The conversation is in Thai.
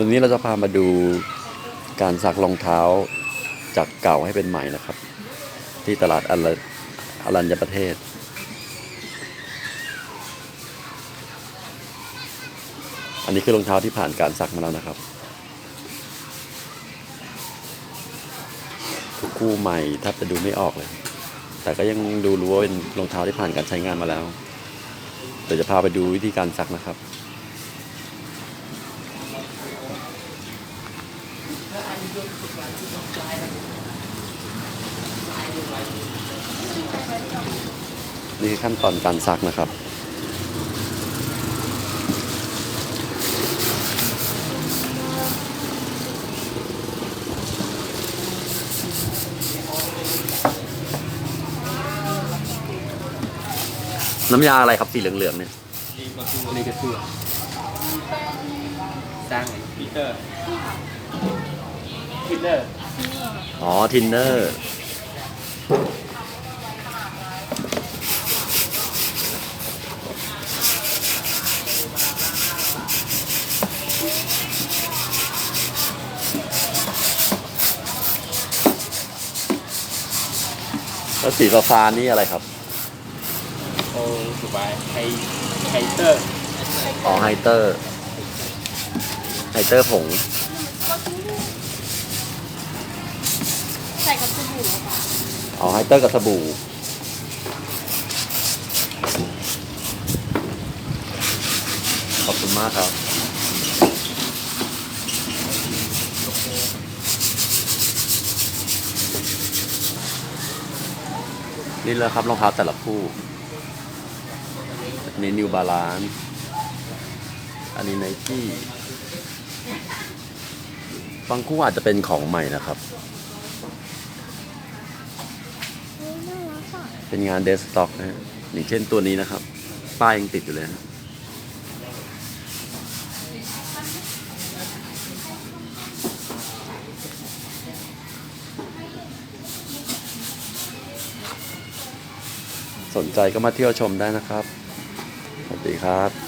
วันนี้เราจะพามาดูการซักรองเท้าจากเก่าให้เป็นใหม่นะครับ ที่ตลาดอรัญอรัญประเทศ อันนี้คือรองเท้าที่ผ่านการซักมาแล้วนะครับ ทุกคู่ใหม่แทบจะดูไม่ออกเลย แต่ก็ยังดูรู้ว่าเป็นรองเท้าที่ผ่านการใช้งานมาแล้วเดี๋ยวจะพาไปดูวิธีการซักนะครับ นี่คือขั้นตอนการซักนะครับ น้ำยาอะไรครับสีเหลืองๆเนี่ยรีมาคูรีกระตัวสร้างไงปีเตอร์ ปีเตอร์อ๋อ ทินเนอร์แล้วสีฟ้าๆนี่อะไรครับ โอ้สุบายไฮไฮเตอร์อ๋อไฮเตอร์ไฮเตอร์ผง ใส่กับสบู่อะค่ะอ๋อไฮเตอร์กับสบู่ ขอบคุณมากครับ นี่แหละครับรองเท้าแต่ละคู่อันนี้นิวบาลานอันนี้ไนกี้บางคู่อาจจะเป็นของใหม่นะครับ เฮ้ย น่ารักอะเป็นงานเดสต็อกนะฮะอย่างเช่นตัวนี้นะครับ ป้ายยังติดอยู่เลยนะสนใจก็มาเที่ยวชมได้นะครับ สวัสดีครับ